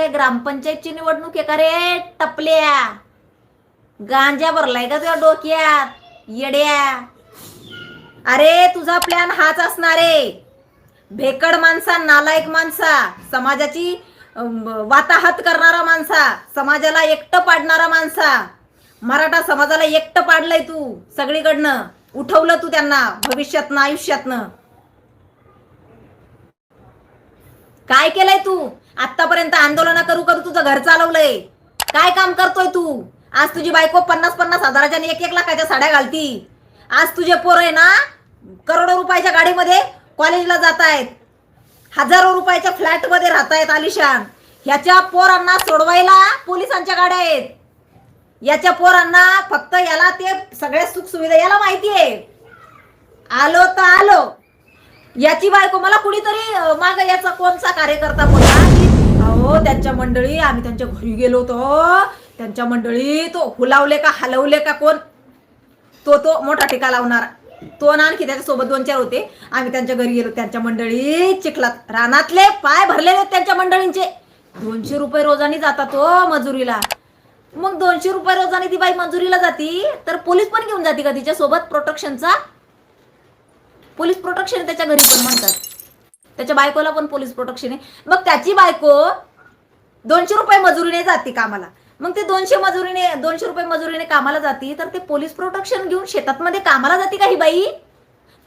काय ग्रामपंचायतची निवडणूक आहे का रे? टपल्या. गांजा भरलाय का तुझ्या डोक्यात? येड्या. अरे तुझा प्लॅन हाच असणार आहे. भेकड माणसा नालायक माणसा समाजाची वाताहत करणारा माणसा समाजाला एकटं पाडणारा माणसा. मराठा समाजाला एकटं पाडलंय तू सगळीकडनं. उठवलं तू त्यांना भविष्यातनं आयुष्यातनं. काय केलंय तू? आतापर्यंत आंदोलन करू करू तुझं घर चालवलंय. काय काम करतोय तू? आज तुझी बायको पन्नास पन्नास हजाराच्या आणि एक एक लाखाच्या साड्या घालती. आज तुझे पोर आहे ना करोडो रुपयाच्या गाडीमध्ये कॉलेजला जात आहेत हजारो रुपयाच्या फ्लॅटमध्ये राहत आहेत आलिशान. ह्याच्या पोरांना सोडवायला पोलिसांच्या गाड्या आहेत. याच्या पोरांना फक्त याला ते सगळ्या सुख सुविधा याला माहिती आहे आलो तर आलो. याची बायको मला कुणीतरी माग याचा कोणचा कार्यकर्ता बोलला हो त्यांच्या मंडळी आम्ही त्यांच्या घरी गेलो होतो. त्यांच्या मंडळी तो हुलावले का हलवले का कोण? तो तो मोठा टिका लावणारा. तो ना आणखी त्याच्यासोबत दोन चार होते. आम्ही त्यांच्या घरी गेलो. त्यांच्या मंडळी चिखलात रानातले पाय भरलेले त्यांच्या मंडळींचे. दोनशे रुपये रोजानी जातात तो मजुरीला. मग दोनशे रुपये रोजानी ती बाई मजुरीला जाती? तर पोलीस पण घेऊन जाते का तिच्यासोबत प्रोटेक्शनचा पोलीस प्रोटेक्शन त्याच्या घरी पण म्हणतात. त्याच्या बायकोला पण पोलीस प्रोटेक्शन आहे. मग त्याची बायको दोनशे रुपये मजुरीने जाते कामाला. मग ते दोनशे मजुरीने दोनशे रुपये मजुरीने कामाला जाते तर ते पोलीस प्रोटेक्शन घेऊन शेतात मध्ये कामाला जाते का ही बाई?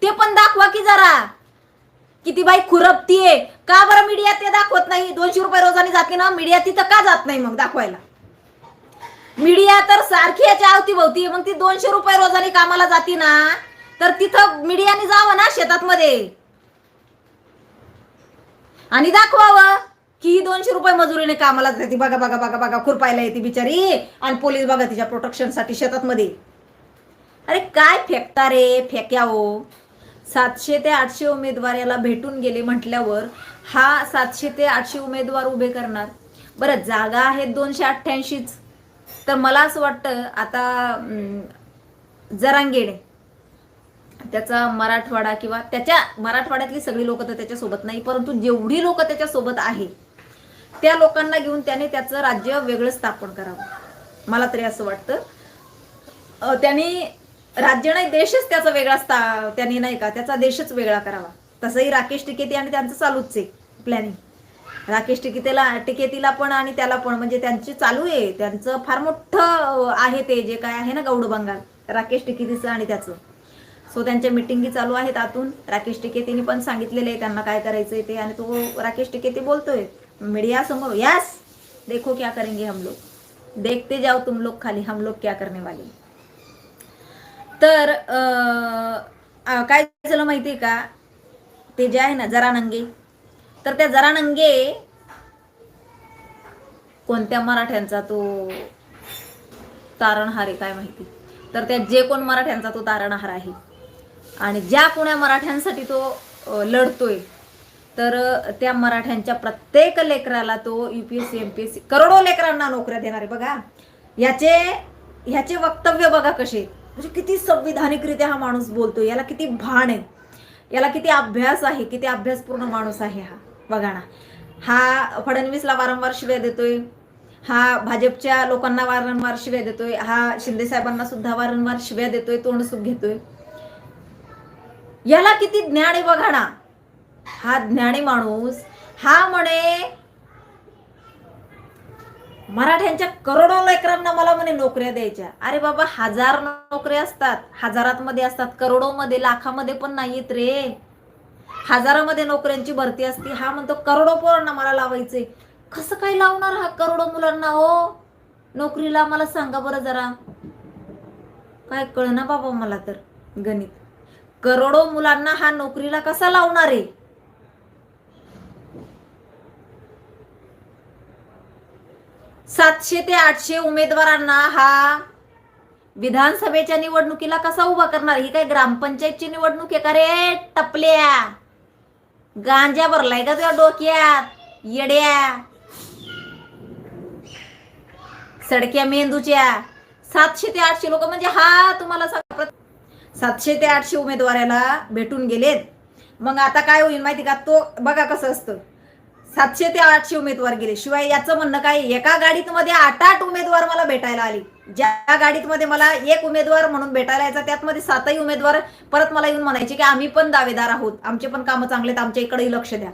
ते पण दाखवा की जरा. किती बाई खुरपतीये. का बरं मीडिया ते दाखवत नाही? दोनशे रुपये रोजाने जाते ना मीडिया तिथं का जात नाही मग दाखवायला? मीडिया तर सारखी याच्या अवतीभवती मग ती दोनशे रुपये रोजाने कामाला जाती ना तर तिथं मीडियाने जावं ना शेतात मध्ये आणि दाखवावं की ही दोनशे रुपये मजुरीने कामाला जाते. बघा बघा बघा बघा खुरपायला येते बिचारी. आणि पोलीस बघा तिच्या प्रोटेक्शनसाठी शेतात मध्ये अरे काय फेकता रे फेक्या हो. सातशे ते आठशे उमेदवार याला भेटून गेले म्हटल्यावर हा सातशे ते आठशे उमेदवार उभे करणार. बरं जागा आहेत दोनशे अठ्ठ्याऐंशीच. तर मला असं वाटतं आता जरांगेडे त्याचा मराठवाडा किंवा त्याच्या मराठवाड्यातली सगळी लोक तर त्याच्यासोबत नाही परंतु जेवढी लोक त्याच्यासोबत आहे त्या लोकांना घेऊन त्याने त्याचं राज्य वेगळं स्थापन करावं. मला तरी असं वाटतं. त्यांनी राज्य नाही देशच त्याचा वेगळा स्था त्यांनी नाही का त्याचा देशच वेगळा करावा. तसंही राकेश टिकेती आणि त्यांचं चालूच आहे प्लॅनिंग राकेश टिकेतीला टिकेतीला पण आणि त्याला पण म्हणजे त्यांची चालू आहे. त्यांचं फार मोठं आहे ते जे काय आहे ना गौड बंगाल. राकेश टिकेतीचं आणि त्याचं. सो त्यांच्या मिटिंगी चालू आहेत आतून. राकेश टिकेतीने पण सांगितलेले आहे त्यांना काय करायचंय ते. आणि तो राकेश टिकेती बोलतोय. मीडिया समोर यस देखो क्या करेंगे हम लोग. देखते जाओ तुम लोग खाली. हम लोग क्या करने वाले. तर काय झालं माहितीये का? ते जे आहे ना जरा नंगे. तर त्या जरा नंगे कोणत्या मराठ्यांचा तो तारणहार आहे काय माहिती? तर त्या जे कोण मराठ्यांचा तो तारणहार आहे. आणि ज्या कोण्या मराठ्यांसाठी तो लढतोय तर त्या मराठ्यांच्या प्रत्येक लेकराला तो U P S C M P S C करोडो लेकरांना नोकऱ्या देणार आहे बघा. याचे ह्याचे वक्तव्य बघा कसे. म्हणजे किती संविधानिकरित्या हा माणूस बोलतोय याला किती भान आहे. याला किती अभ्यास आहे किती अभ्यासपूर्ण माणूस आहे हा. बघा ना. हा फडणवीसला वारंवार शिव्या देतोय. हा भाजपच्या लोकांना वारंवार शिव्या देतोय. हा शिंदे साहेबांना सुद्धा वारंवार शिव्या देतोय तोंडसुख घेतोय. याला किती ज्ञान आहे बघा ना. हा ज्ञानी माणूस हा म्हणे मराठ्यांच्या करोडो लेकरांना मला म्हणे नोकऱ्या द्यायच्या. अरे बाबा हजार नोकऱ्या असतात. हजारात मध्ये असतात करोडो मध्ये लाखामध्ये पण नाहीयेत रे. हजारामध्ये नोकऱ्यांची भरती असते. हा म्हणतो करोडो पोरांना मला लावायचे कसं काय लावणार हा करोडो मुलांना हो? नोकरीला मला सांगा बरं जरा. काय कळना बाबा मला तर गणित. करोडो मुलांना हा नोकरीला कसा लावणार आहे? सातशे ते आठशे उमेदवारांना हा विधानसभेच्या निवडणुकीला कसा उभा करणार? ही काय ग्रामपंचायतची निवडणूक आहे का रे? टपल्या. गांजा भरलाय का तुझ्या डोक्यात? येड्या. सडक्या मेंदूच्या. सातशे ते आठशे लोक म्हणजे हा तुम्हाला सातशे ते आठशे उमेदवाराला भेटून गेलेत. मग आता काय होईल माहिती का? तो बघा कसं असतं. सातशे ते आठशे उमेदवार गेले. शिवाय याचं म्हणणं काय? एका गाडीत मध्ये आठ आठ उमेदवार मला भेटायला आली. ज्या गाडीत मध्ये मला एक उमेदवार म्हणून भेटायला यायचा त्यात मध्ये सातही उमेदवार परत मला येऊन म्हणायचे की आम्ही पण दावेदार आहोत. आमचे पण कामं चांगले आहेत. आमच्या इकडेही लक्ष द्या.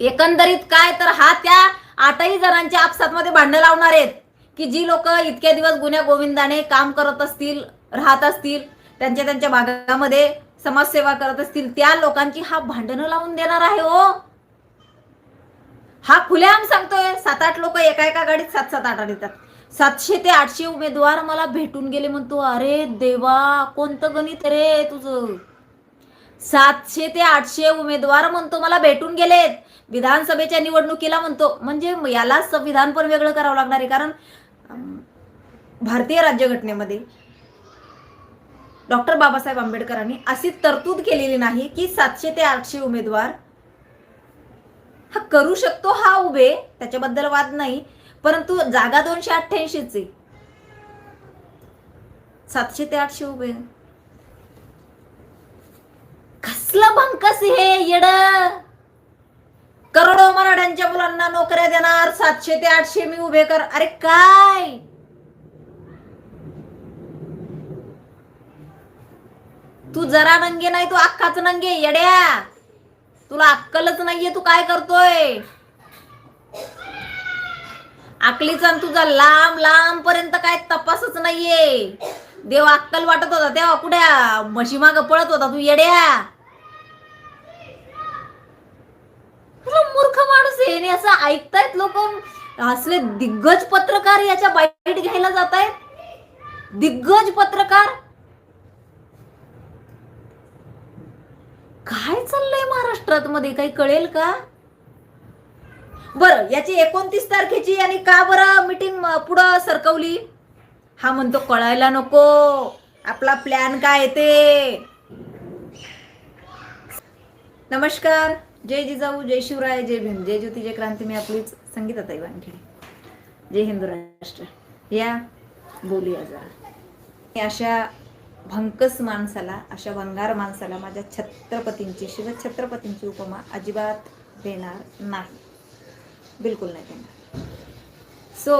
एकंदरीत काय? तर हा त्या आठही जणांच्या आपसातमध्ये भांडणं लावणार आहेत. की जी लोक इतके दिवस गुन्ह्या गोविंदाने काम करत असतील राहत असतील त्यांच्या त्यांच्या भागामध्ये समाजसेवा करत असतील त्या लोकांची हा भांडणं लावून देणार आहे हो. हा खुलेआम सांगतोय सात आठ लोक एका एका गाडीत सात सात आठ आठ येतात. सातशे ते आठशे उमेदवार मला भेटून गेले म्हणतो अरे देवा कोणतं गणित रे तुझं? सातशे ते आठशे उमेदवार म्हणतो मला भेटून गेलेत. विधानसभेच्या निवडणुकीला म्हणतो म्हणजे याला संविधान पण वेगळं करावं लागणार आहे कारण भारतीय राज्यघटनेमध्ये डॉक्टर बाबासाहेब आंबेडकरांनी अशी तरतूद केलेली नाही की सातशे ते आठशे उमेदवार हा करू शकतो हा उभे त्याच्याबद्दल वाद नाही परंतु जागा दोनशे अठ्ठ्याऐंशीच. आहे सातशे ते आठशे उभे. कसलं भंकस हे येड? करोडो मराठ्यांच्या मुलांना नोकऱ्या देणार सातशे ते आठशे मी उभे कर. अरे काय? जरा नंगे नाही तू अख्खाच नंगे येड्या. तुला अक्कलच नाहीये तू काय करतोय? अकलीचा आणि तुझा लांब लांब पर्यंत काय तपासच नाहीये. देव अक्कल वाटत होता तेव्हा कुठ्या म्हशी माग पळत होता तू येड्या. तुला मूर्ख माणूस आहे आणि असं ऐकतायत लोक. असले दिग्गज पत्रकार याच्या बाईट घ्यायला जात आहेत दिग्गज पत्रकार काय चाललंय महाराष्ट्रात मध्ये काही कळेल का? बरं याची एकोणतीस तारखेची आणि का बरं मिटिंग पुढं सरकवली? हा म्हणतो कळायला नको. आपला प्लॅन काय ते? नमस्कार. जय जिजाऊ जय शिवराय जय भीम. जय ज्योती जय क्रांती. मी आपलीच संगीताताई वानखेडे. जय हिंदू राष्ट्र. या बोलूया जरा. अशा भंकस माणसाला अशा भंगार माणसाला माझ्या छत्रपतींची शिवछत्रपतींची उपमा अजिबात देणार नाही. बिलकुल नाही देणार. सो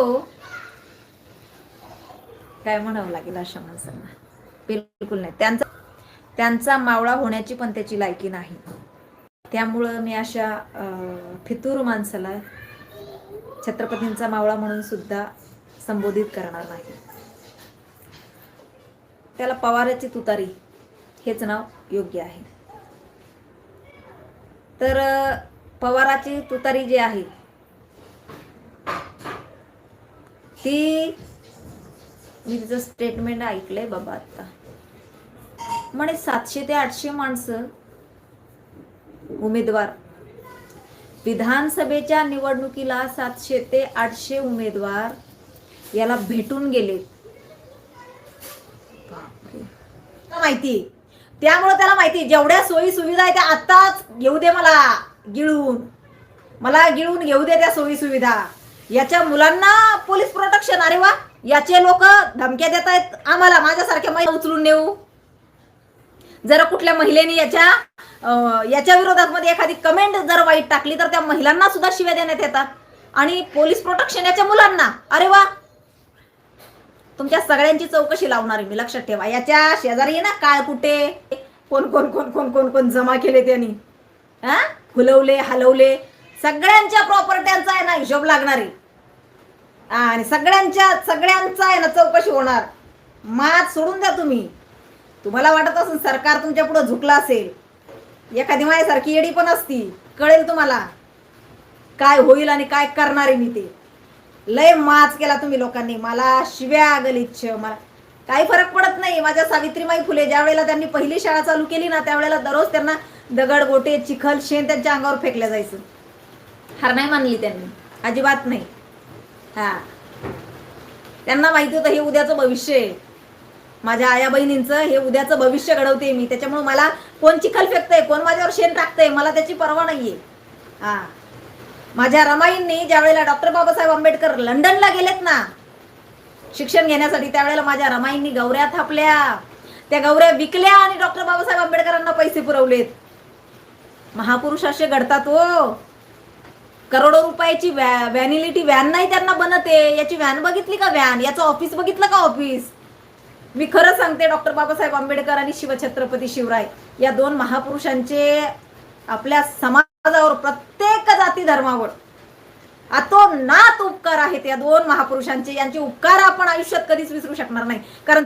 काय म्हणावं लागेल अशा माणसांना? बिलकुल नाही. त्यांचा त्यांचा मावळा होण्याची पण त्याची लायकी नाही. त्यामुळं मी अशा फितूर माणसाला छत्रपतींचा मावळा म्हणून सुद्धा संबोधित करणार नाही. त्याला पवाराची तुतारी हेच नाव योग्य आहे. तर पवाराची तुतारी जी आहे ती मी तिचं स्टेटमेंट ऐकलंय बाबा आता. म्हणे सातशे ते आठशे माणसं उमेदवार. विधानसभेच्या निवडणुकीला सातशे ते आठशे उमेदवार याला भेटून गेले बापरे. त्याला माहिती. त्यामुळे त्याला माहिती जेवढ्या सोयी सुविधा आहे त्या आत्ताच घेऊ दे मला गिळून. मला गिळून घेऊ दे त्या सोयी सुविधा. याच्या मुलांना पोलीस प्रोटेक्शन अरे वा. याचे लोक धमक्या देत आहेत आम्हाला माझ्यासारख्या महिला उचलून नेऊ. जर कुठल्या महिलेने याच्या याच्या विरोधात मध्ये एखादी कमेंट जर वाईट टाकली तर त्या महिलांना सुद्धा शिव्या देण्यात येतात. आणि पोलीस प्रोटेक्शन याच्या मुलांना. अरे वा. तुमच्या सगळ्यांची चौकशी लावणार आहे मी लक्षात ठेवा. याच्या शेजारी आहे ना काय कुठे? कोण कोण कोण कोण कोण कोण जमा केले त्यांनी? हा? फुलवले हलवले. सगळ्यांच्या प्रॉपर्ट्यांचा आहे ना हिशोब लागणार आहे. आणि सगळ्यांच्या सगळ्यांचा आहे ना चौकशी होणार. मात सोडून द्या तुम्ही. तुम्हाला वाटत असेल सरकार तुमच्यापुढे झुकलं असेल. एखादी माझ्यासारखी येडी पण असती. कळेल तुम्हाला. काय होईल आणि काय करणार आहे मी ते. लय माच केला तुम्ही लोकांनी. मला शिव्या गलिच्छ मला काही फरक पडत नाही. माझ्या सावित्रीमाई फुले ज्या वेळेला त्यांनी पहिली शाळा चालू केली ना त्यावेळेला दररोज त्यांना दगड गोटे चिखल शेण त्यांच्या अंगावर फेकल्या जायचं. हार नाही मानली त्यांनी. अजिबात नाही. हा. त्यांना माहिती होतं हे उद्याचं भविष्य आहे. माझ्या आया बहिणींचं हे उद्याचं भविष्य घडवते मी. त्याच्यामुळे मला कोण चिखल फेकतंय कोण माझ्यावर शेण टाकतंय मला त्याची पर्वा नाहीये. हा. माझ्या रमाईंनी ज्या वेळेला डॉक्टर बाबासाहेब आंबेडकर लंडनला गेलेत ना शिक्षण घेण्यासाठी त्यावेळेला माझ्या रमाईंनी गौऱ्या थापल्या. त्या गौऱ्या विकल्या आणि डॉक्टर बाबासाहेब आंबेडकरांना पैसे पुरवलेत. महापुरुष असे घडतात हो. करोडो रुपयाची व्हॅनिलिटी व्हॅन नाही त्यांना बनते. याची व्हॅन बघितली का व्हॅन? याचं ऑफिस बघितलं का ऑफिस? मी खरं सांगते डॉक्टर बाबासाहेब आंबेडकर आणि शिवछत्रपती शिवराय या दोन महापुरुषांचे आपल्या समाजावर प्रत्येक जाती धर्मावर. अतो नात उपकार आहेत या दोन महापुरुषांचे. यांचे उपकार आपण आयुष्यात कधीच विसरू शकणार नाही. कारण